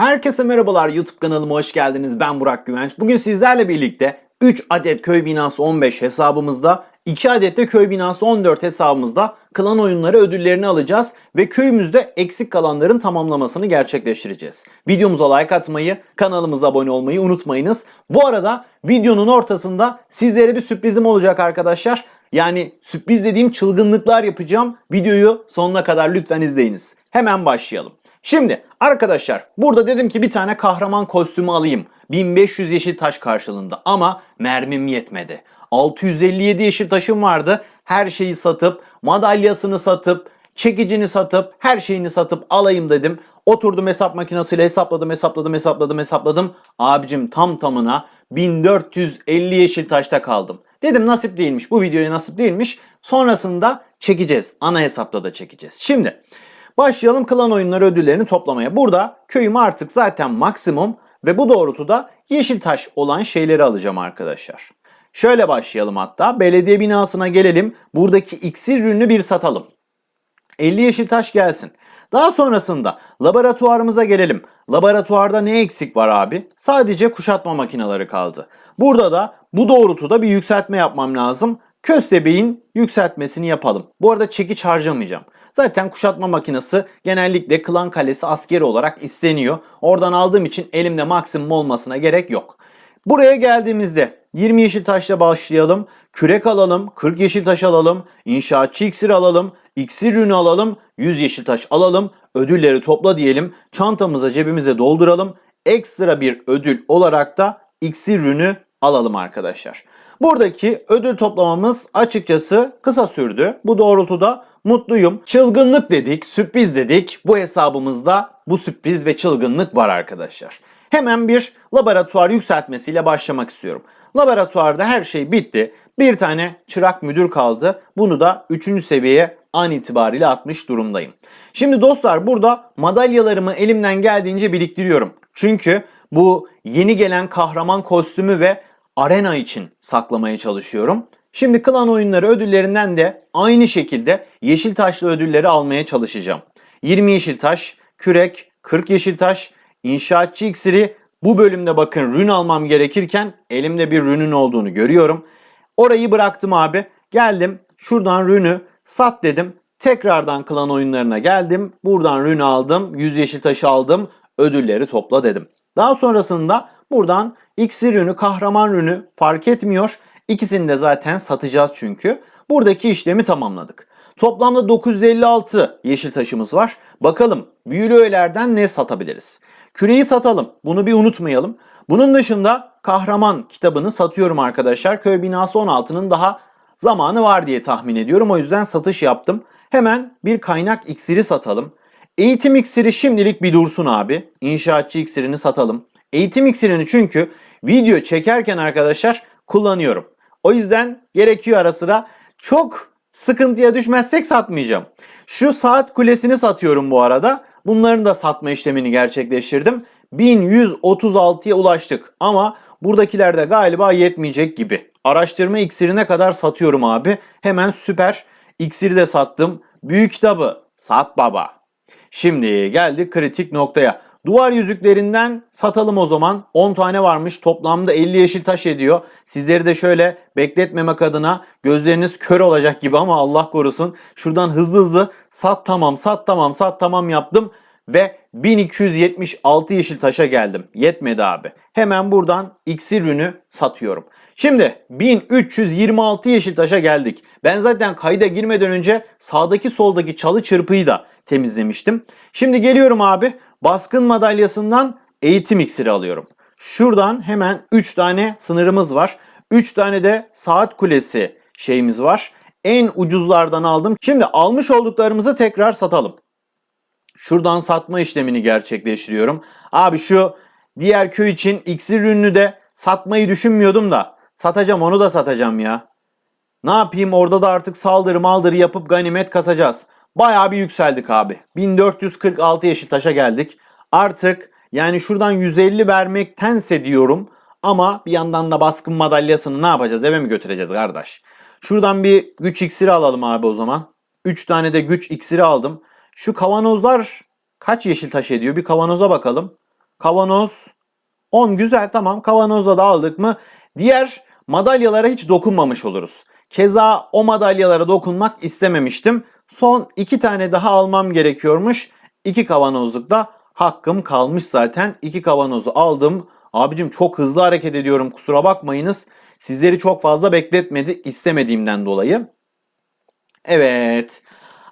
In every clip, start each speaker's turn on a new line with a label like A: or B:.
A: Herkese merhabalar YouTube kanalıma hoş geldiniz. Ben Burak Güvenç. Bugün sizlerle birlikte 3 adet köy binası 15 hesabımızda, 2 adet de köy binası 14 hesabımızda klan oyunları ödüllerini alacağız ve köyümüzde eksik kalanların tamamlamasını gerçekleştireceğiz. Videomuza like atmayı, kanalımıza abone olmayı unutmayınız. Bu arada videonun ortasında sizlere bir sürprizim olacak arkadaşlar. Yani sürpriz dediğim çılgınlıklar yapacağım. Videoyu sonuna kadar lütfen izleyiniz. Hemen başlayalım. Şimdi arkadaşlar burada dedim ki bir tane kahraman kostümü alayım. 1500 yeşil taş karşılığında ama mermim yetmedi. 657 yeşil taşım vardı. Her şeyi satıp, madalyasını satıp, çekicini satıp, her şeyini satıp alayım dedim. Oturdum hesap makinesiyle hesapladım, hesapladım, hesapladım, hesapladım. Abicim tam tamına 1450 yeşil taşta kaldım. Dedim nasip değilmiş, bu videoya nasip değilmiş. Sonrasında çekeceğiz. Ana hesapta da çekeceğiz. Şimdi Başlayalım klan oyunları ödüllerini toplamaya. Burada köyüm artık zaten maksimum ve bu doğrultuda yeşil taş olan şeyleri alacağım arkadaşlar. Şöyle başlayalım hatta. Belediye binasına gelelim. Buradaki iksir ürünü bir satalım. 50 yeşil taş gelsin. Daha sonrasında laboratuvarımıza gelelim. Laboratuvarda ne eksik var abi? Sadece kuşatma makineleri kaldı. Burada da bu doğrultuda bir yükseltme yapmam lazım. Köstebeğin yükseltmesini yapalım. Bu arada çekiç harcamayacağım. Zaten kuşatma makinesi genellikle klan kalesi askeri olarak isteniyor. Oradan aldığım için elimde maksimum olmasına gerek yok. Buraya geldiğimizde 20 yeşil taşla başlayalım. Kürek alalım, 40 yeşil taş alalım, inşaatçı iksir alalım, iksir ürünü alalım, 100 yeşil taş alalım, ödülleri topla diyelim, çantamıza cebimize dolduralım. Ekstra bir ödül olarak da iksir ürünü alalım arkadaşlar. Buradaki ödül toplamamız açıkçası kısa sürdü. Bu doğrultuda mutluyum. Çılgınlık dedik, sürpriz dedik. Bu hesabımızda bu sürpriz ve çılgınlık var arkadaşlar. Hemen bir laboratuvar yükseltmesiyle başlamak istiyorum. Laboratuvarda her şey bitti. Bir tane çırak müdür kaldı. Bunu da 3. seviyeye an itibariyle atmış durumdayım. Şimdi dostlar burada madalyalarımı elimden geldiğince biriktiriyorum. Çünkü bu yeni gelen kahraman kostümü ve arena için saklamaya çalışıyorum. Şimdi klan oyunları ödüllerinden de aynı şekilde yeşil taşlı ödülleri almaya çalışacağım. 20 yeşil taş, kürek, 40 yeşil taş, inşaatçı iksiri bu bölümde bakın rün almam gerekirken elimde bir rünün olduğunu görüyorum. Orayı bıraktım abi. Geldim şuradan rünü sat dedim. Tekrardan klan oyunlarına geldim. Buradan rün aldım. 100 yeşil taşı aldım. Ödülleri topla dedim. Daha sonrasında buradan iksir rünü, kahraman rünü fark etmiyor. İkisini de zaten satacağız çünkü. Buradaki işlemi tamamladık. Toplamda 956 yeşil taşımız var. Bakalım büyülü öğelerden ne satabiliriz? Küreyi satalım. Bunu bir unutmayalım. Bunun dışında kahraman kitabını satıyorum arkadaşlar. Köy binası 16'nın daha zamanı var diye tahmin ediyorum. O yüzden satış yaptım. Hemen bir kaynak iksiri satalım. Eğitim iksiri şimdilik bir dursun abi. İnşaatçı iksirini satalım. Eğitim iksirini çünkü video çekerken arkadaşlar kullanıyorum. O yüzden gerekiyor ara sıra. Çok sıkıntıya düşmezsek satmayacağım. Şu saat kulesini satıyorum bu arada. Bunların da satma işlemini gerçekleştirdim. 1136'ya ulaştık ama buradakiler de galiba yetmeyecek gibi. Araştırma iksirine kadar satıyorum abi. Hemen süper iksiri de sattım. Büyük kitabı sat baba. Şimdi geldik kritik noktaya. Duvar yüzüklerinden satalım o zaman. 10 tane varmış. Toplamda 50 yeşil taş ediyor. Sizleri de şöyle bekletmemek adına gözleriniz kör olacak gibi ama Allah korusun. Şuradan hızlı hızlı sat tamam sat tamam sat tamam yaptım. Ve 1276 yeşil taşa geldim. Yetmedi abi. Hemen buradan iksir ürünü satıyorum. Şimdi 1326 yeşil taşa geldik. Ben zaten kayda girmeden önce sağdaki soldaki çalı çırpıyı da temizlemiştim. Şimdi geliyorum abi. Baskın madalyasından eğitim iksiri alıyorum. Şuradan hemen 3 tane sınırımız var. 3 tane de saat kulesi şeyimiz var. En ucuzlardan aldım. Şimdi almış olduklarımızı tekrar satalım. Şuradan satma işlemini gerçekleştiriyorum. Abi şu diğer köy için iksir ürünü de satmayı düşünmüyordum da satacağım onu da satacağım ya. Ne yapayım orada da artık saldırı maldırı yapıp ganimet kasacağız. Bayağı bir yükseldik abi. 1446 yeşil taşa geldik. Artık yani şuradan 150 vermektense diyorum ama bir yandan da baskın madalyasını ne yapacağız? Eve mi götüreceğiz kardeş? Şuradan bir güç iksiri alalım abi o zaman. 3 tane de güç iksiri aldım. Şu kavanozlar kaç yeşil taş ediyor? Bir kavanoza bakalım. Kavanoz 10 güzel tamam kavanozda da aldık mı diğer madalyalara hiç dokunmamış oluruz. Keza o madalyalara dokunmak istememiştim. Son iki tane daha almam gerekiyormuş. İki kavanozluk da hakkım kalmış zaten. İki kavanozu aldım. Abicim çok hızlı hareket ediyorum kusura bakmayınız. Sizleri çok fazla bekletmedi istemediğimden dolayı. Evet.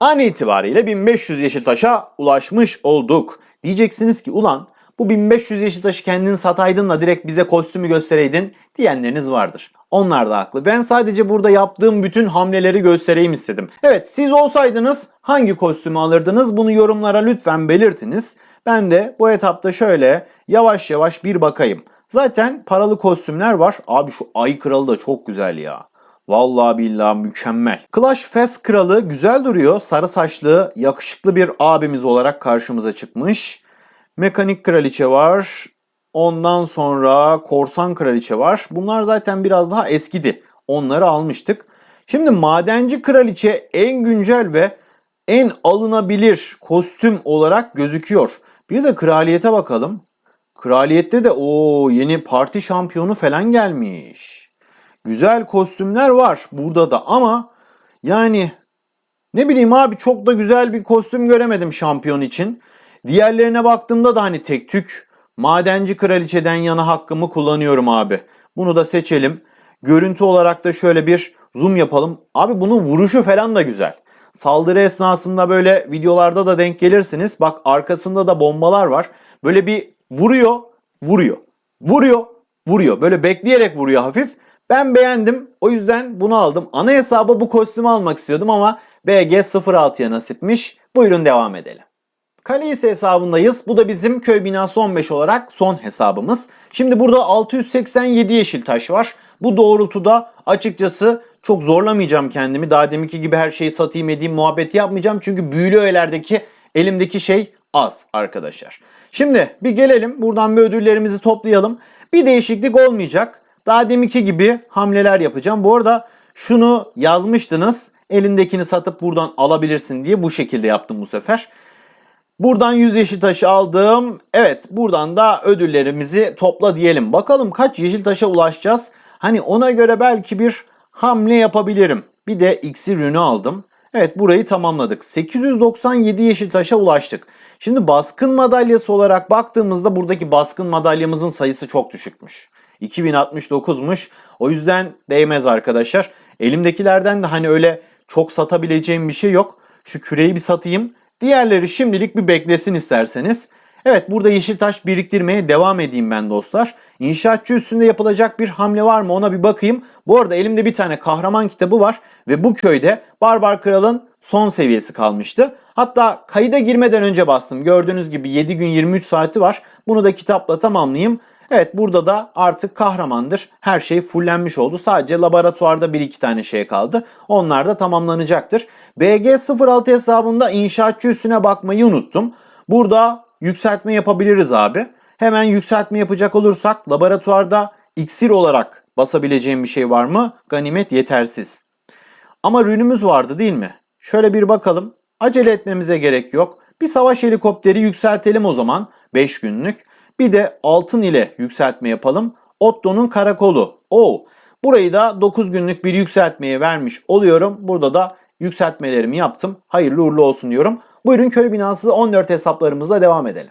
A: An itibariyle 1500 yeşil taşa ulaşmış olduk. Diyeceksiniz ki ulan bu 1500 yeşil taşı kendin sataydın da direkt bize kostümü göstereydin diyenleriniz vardır. Onlar da haklı. Ben sadece burada yaptığım bütün hamleleri göstereyim istedim. Evet siz olsaydınız hangi kostümü alırdınız bunu yorumlara lütfen belirtiniz. Ben de bu etapta şöyle yavaş yavaş bir bakayım. Zaten paralı kostümler var. Abi şu ay kralı da çok güzel ya. Vallahi billahi mükemmel. Clash Fest kralı güzel duruyor. Sarı saçlı, yakışıklı bir abimiz olarak karşımıza çıkmış. Mekanik kraliçe var. Ondan sonra korsan kraliçe var. Bunlar zaten biraz daha eskidi. Onları almıştık. Şimdi madenci kraliçe en güncel ve en alınabilir kostüm olarak gözüküyor. Bir de kraliyete bakalım. Kraliyette de o yeni parti şampiyonu falan gelmiş. Güzel kostümler var burada da ama yani ne bileyim abi çok da güzel bir kostüm göremedim şampiyon için. Diğerlerine baktığımda da hani tek tük madenci kraliçeden yana hakkımı kullanıyorum abi. Bunu da seçelim. Görüntü olarak da şöyle bir zoom yapalım. Abi bunun vuruşu falan da güzel. Saldırı esnasında böyle videolarda da denk gelirsiniz. Bak arkasında da bombalar var. Böyle bir vuruyor, vuruyor. Vuruyor, vuruyor. Böyle bekleyerek vuruyor hafif. Ben beğendim. O yüzden bunu aldım. Ana hesaba bu kostümü almak istiyordum ama BG06'ya nasipmiş. Buyurun devam edelim. Kalise hesabındayız. Bu da bizim köy binası 15 olarak son hesabımız. Şimdi burada 687 yeşil taş var. Bu doğrultuda açıkçası çok zorlamayacağım kendimi. Daha deminki gibi her şeyi satayım edeyim muhabbeti yapmayacağım. Çünkü büyülü öğelerdeki elimdeki şey az arkadaşlar. Şimdi bir gelelim buradan bir ödüllerimizi toplayalım. Bir değişiklik olmayacak. Daha deminki gibi hamleler yapacağım. Bu arada şunu yazmıştınız. Elindekini satıp buradan alabilirsin diye bu şekilde yaptım bu sefer. Buradan 100 yeşil taşı aldım. Evet buradan da ödüllerimizi topla diyelim. Bakalım kaç yeşil taşa ulaşacağız. Hani ona göre belki bir hamle yapabilirim. Bir de iksir ürünü aldım. Evet burayı tamamladık. 897 yeşil taşa ulaştık. Şimdi baskın madalyası olarak baktığımızda buradaki baskın madalyamızın sayısı çok düşükmüş. 2069'muş. O yüzden değmez arkadaşlar. Elimdekilerden de hani öyle çok satabileceğim bir şey yok. Şu küreyi bir satayım. Diğerleri şimdilik bir beklesin isterseniz. Evet burada yeşil taş biriktirmeye devam edeyim ben dostlar. İnşaatçı üstünde yapılacak bir hamle var mı ona bir bakayım. Bu arada elimde bir tane kahraman kitabı var ve bu köyde Barbar Kral'ın son seviyesi kalmıştı. Hatta kayıda girmeden önce bastım. Gördüğünüz gibi 7 gün 23 saati var. Bunu da kitapla tamamlayayım. Evet burada da artık kahramandır. Her şey fullenmiş oldu. Sadece laboratuvarda bir iki tane şey kaldı. Onlar da tamamlanacaktır. BG06 hesabında inşaatçı üstüne bakmayı unuttum. Burada yükseltme yapabiliriz abi. Hemen yükseltme yapacak olursak laboratuvarda iksir olarak basabileceğim bir şey var mı? Ganimet yetersiz. Ama rünümüz vardı değil mi? Şöyle bir bakalım. Acele etmemize gerek yok. Bir savaş helikopteri yükseltelim o zaman 5 günlük. Bir de altın ile yükseltme yapalım. Otto'nun karakolu. Oo. Burayı da 9 günlük bir yükseltmeye vermiş oluyorum. Burada da yükseltmelerimi yaptım. Hayırlı uğurlu olsun diyorum. Buyurun köy binası 14 hesaplarımızla devam edelim.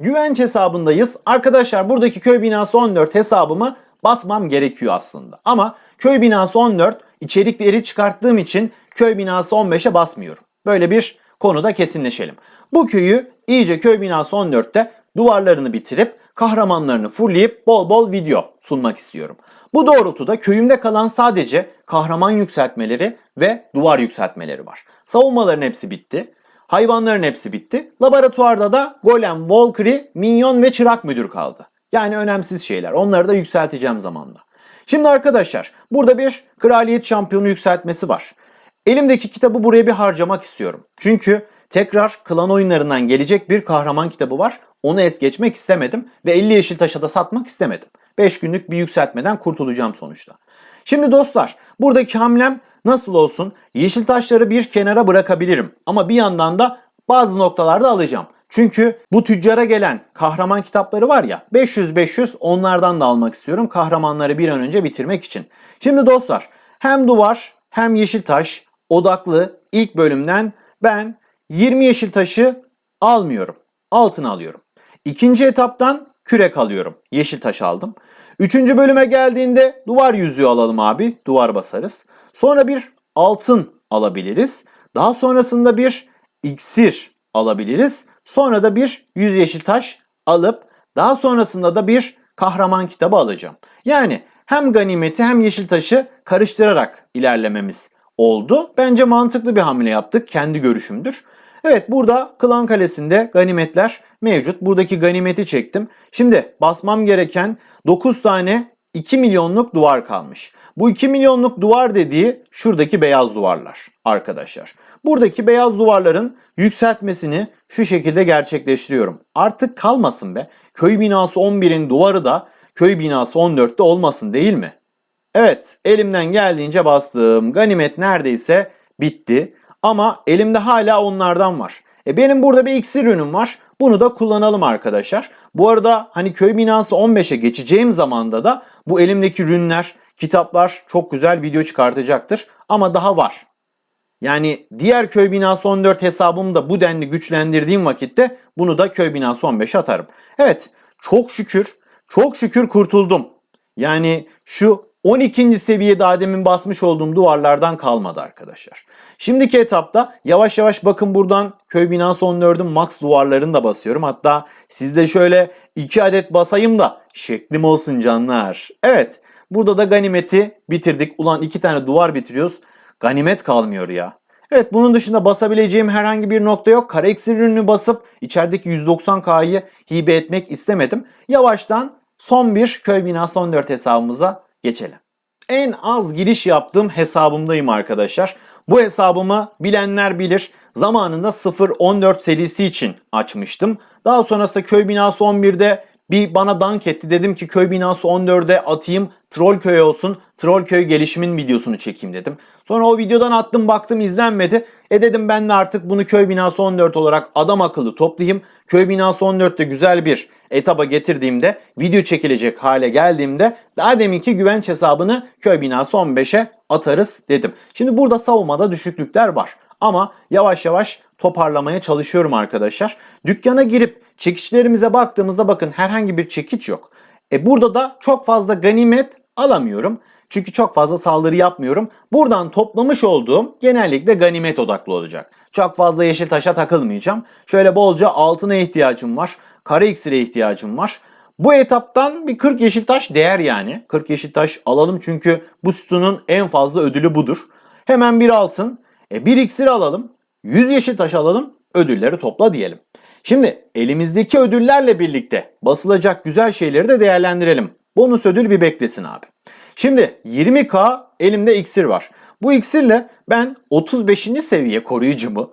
A: Güvenç hesabındayız. Arkadaşlar buradaki köy binası 14 hesabımı basmam gerekiyor aslında. Ama köy binası 14 içerikleri çıkarttığım için köy binası 15'e basmıyorum. Böyle bir konuda kesinleşelim. Bu köyü iyice köy binası 14'te duvarlarını bitirip kahramanlarını fullleyip bol bol video sunmak istiyorum. Bu doğrultuda köyümde kalan sadece kahraman yükseltmeleri ve duvar yükseltmeleri var. Savunmaların hepsi bitti. Hayvanların hepsi bitti. Laboratuvarda da Golem, Valkyrie, Minyon ve Çırak Müdür kaldı. Yani önemsiz şeyler. Onları da yükselteceğim zamanla. Şimdi arkadaşlar burada bir kraliyet şampiyonu yükseltmesi var. Elimdeki kitabı buraya bir harcamak istiyorum. Çünkü tekrar klan oyunlarından gelecek bir kahraman kitabı var. Onu es geçmek istemedim ve 50 yeşil taşa da satmak istemedim. 5 günlük bir yükseltmeden kurtulacağım sonuçta. Şimdi dostlar buradaki hamlem nasıl olsun? Yeşil taşları bir kenara bırakabilirim ama bir yandan da bazı noktalarda alacağım. Çünkü bu tüccara gelen kahraman kitapları var ya 500-500 onlardan da almak istiyorum kahramanları bir an önce bitirmek için. Şimdi dostlar hem duvar hem yeşil taş odaklı ilk bölümden ben 20 yeşil taşı almıyorum. Altın alıyorum. İkinci etaptan kürek alıyorum. Yeşil taş aldım. Üçüncü bölüme geldiğinde duvar yüzüğü alalım abi. Duvar basarız. Sonra bir altın alabiliriz. Daha sonrasında bir iksir alabiliriz. Sonra da bir yüz yeşil taş alıp daha sonrasında da bir kahraman kitabı alacağım. Yani hem ganimeti hem yeşil taşı karıştırarak ilerlememiz oldu. Bence mantıklı bir hamle yaptık. Kendi görüşümdür. Evet burada Klan Kalesi'nde ganimetler mevcut. Buradaki ganimeti çektim. Şimdi basmam gereken 9 tane 2 milyonluk duvar kalmış. Bu 2 milyonluk duvar dediği şuradaki beyaz duvarlar arkadaşlar. Buradaki beyaz duvarların yükseltmesini şu şekilde gerçekleştiriyorum. Artık kalmasın be. Köy binası 11'in duvarı da köy binası 14'te olmasın değil mi? Evet elimden geldiğince bastım. Ganimet neredeyse bitti. Ama elimde hala onlardan var. E benim burada bir iksir ürünüm var. Bunu da kullanalım arkadaşlar. Bu arada hani köy binası 15'e geçeceğim zamanda da bu elimdeki ürünler, kitaplar çok güzel video çıkartacaktır. Ama daha var. Yani diğer köy binası 14 hesabımı da bu denli güçlendirdiğim vakitte bunu da köy binası 15'e atarım. Evet çok şükür, çok şükür kurtuldum. Yani şu 12. seviyede Adem'in basmış olduğum duvarlardan kalmadı arkadaşlar. Şimdiki etapta yavaş yavaş bakın buradan köy binası 14'ün max duvarlarını da basıyorum. Hatta sizde şöyle 2 adet basayım da şeklim olsun canlar. Evet burada da ganimeti bitirdik. Ulan 2 tane duvar bitiriyoruz. Ganimet kalmıyor ya. Evet bunun dışında basabileceğim herhangi bir nokta yok. Kara iksir ürünü basıp içerideki 190K'yı hibe etmek istemedim. Yavaştan son bir köy binası 14 hesabımıza geçelim. En az giriş yaptığım hesabımdayım arkadaşlar. Bu hesabımı bilenler bilir. Zamanında 014 serisi için açmıştım. Daha sonrasında köy binası 11'de bir bana dank etti. Dedim ki köy binası 14'e atayım. Troll köy olsun. Troll köy gelişimin videosunu çekeyim dedim. Sonra o videodan attım baktım izlenmedi. E dedim ben de artık bunu köy binası 14 olarak adam akıllı toplayayım. Köy binası 14'te güzel bir etaba getirdiğimde video çekilecek hale geldiğimde daha deminki güvenç hesabını köy binası 15'e atarız dedim. Şimdi burada savunmada düşüklükler var. Ama yavaş yavaş toparlamaya çalışıyorum arkadaşlar. Dükkana girip çekiçlerimize baktığımızda bakın herhangi bir çekiç yok. E burada da çok fazla ganimet alamıyorum. Çünkü çok fazla saldırı yapmıyorum. Buradan toplamış olduğum genellikle ganimet odaklı olacak. Çok fazla yeşil taşa takılmayacağım. Şöyle bolca altına ihtiyacım var. Kara iksire ihtiyacım var. Bu etaptan bir 40 yeşil taş değer yani. 40 yeşil taş alalım çünkü bu sütunun en fazla ödülü budur. Hemen bir altın, e bir iksir alalım. 100 yeşil taş alalım. Ödülleri topla diyelim. Şimdi elimizdeki ödüllerle birlikte basılacak güzel şeyleri de değerlendirelim. Bonus ödül bir beklesin abi. Şimdi 20k elimde iksir var. Bu iksirle ben 35. seviye koruyucumu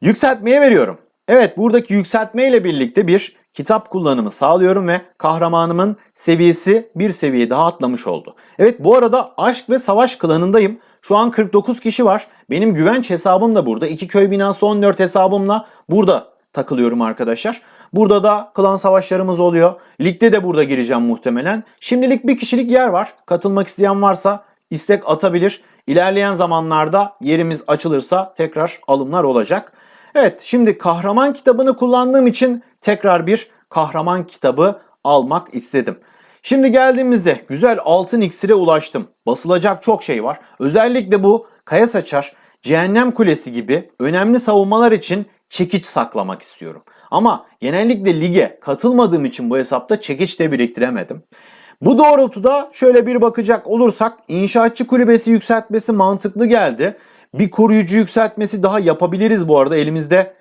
A: yükseltmeye veriyorum. Evet buradaki yükseltme ile birlikte bir kitap kullanımı sağlıyorum ve kahramanımın seviyesi bir seviye daha atlamış oldu. Evet bu arada aşk ve savaş klanındayım. Şu an 49 kişi var. Benim güvenç hesabım da burada. İki köy binası 14 hesabımla burada takılıyorum arkadaşlar. Burada da klan savaşlarımız oluyor. Ligde de burada gireceğim muhtemelen. Şimdilik bir kişilik yer var. Katılmak isteyen varsa istek atabilir. İlerleyen zamanlarda yerimiz açılırsa tekrar alımlar olacak. Evet şimdi kahraman kitabını kullandığım için tekrar bir kahraman kitabı almak istedim. Şimdi geldiğimizde güzel altın iksire ulaştım. Basılacak çok şey var. Özellikle bu kaya saçar, cehennem kulesi gibi önemli savunmalar için çekiç saklamak istiyorum. Ama genellikle lige katılmadığım için bu hesapta çekiç de biriktiremedim. Bu doğrultuda şöyle bir bakacak olursak inşaatçı kulübesi yükseltmesi mantıklı geldi. Bir koruyucu yükseltmesi daha yapabiliriz bu arada. Elimizde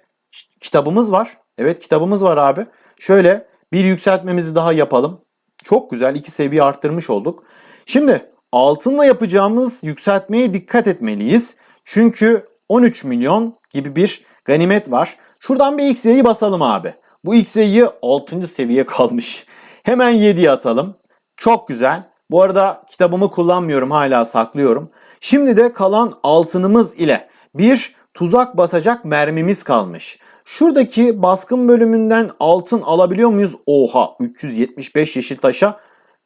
A: kitabımız var. Evet kitabımız var abi. Şöyle bir yükseltmemizi daha yapalım. Çok güzel iki seviye arttırmış olduk. Şimdi altınla yapacağımız yükseltmeye dikkat etmeliyiz. Çünkü 13 milyon gibi bir ganimet var. Şuradan bir XY'yi basalım abi. Bu XY'yi 6. seviye kalmış. Hemen 7'ye atalım. Çok güzel. Bu arada kitabımı kullanmıyorum hala saklıyorum. Şimdi de kalan altınımız ile bir tuzak basacak mermimiz kalmış. Şuradaki baskın bölümünden altın alabiliyor muyuz? Oha 375 yeşil taşa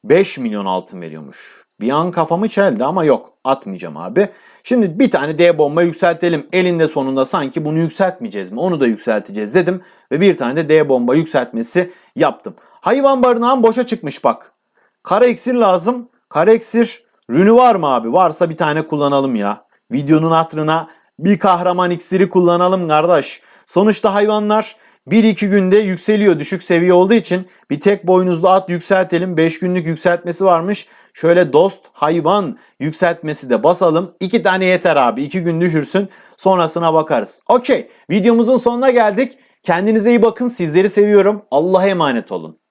A: 5 milyon altın veriyormuş. Bir an kafamı çeldi ama yok atmayacağım abi. Şimdi bir tane D bomba yükseltelim. Elinde sonunda sanki bunu yükseltmeyeceğiz mi? Onu da yükselteceğiz dedim. Ve bir tane de D bomba yükseltmesi yaptım. Hayvan barınağım boşa çıkmış bak. Kara iksir lazım. Kara iksir rünü var mı abi? Varsa bir tane kullanalım ya. Videonun hatırına bir kahraman iksiri kullanalım kardeş. Sonuçta hayvanlar 1-2 günde yükseliyor düşük seviye olduğu için bir tek boynuzlu at yükseltelim. 5 günlük yükseltmesi varmış. Şöyle dost hayvan yükseltmesi de basalım. 2 tane yeter abi. 2 gün düşürsün. Sonrasına bakarız. Okey. Videomuzun sonuna geldik. Kendinize iyi bakın. Sizleri seviyorum. Allah'a emanet olun.